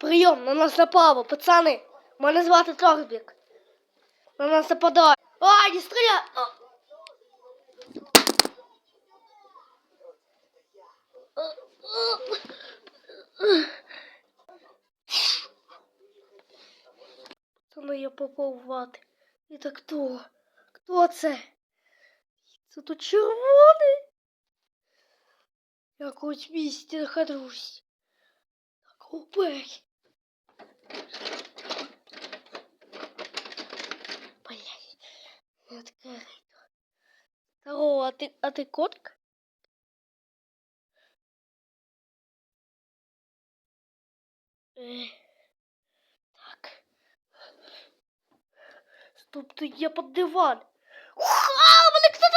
Прийом, на нас напало, пацани. Мене звати Торбік. На нас нападає. А, не стріляй! А. Пацани, я попав в ад. І так хто? Хто це? Це тут червоний. Я хоч в місті нахожусь. Убей. Блять. Не открыто. Здорово, а ты, а ты котик? Э, так. Стоп, ты я под диван. А, мене кто-то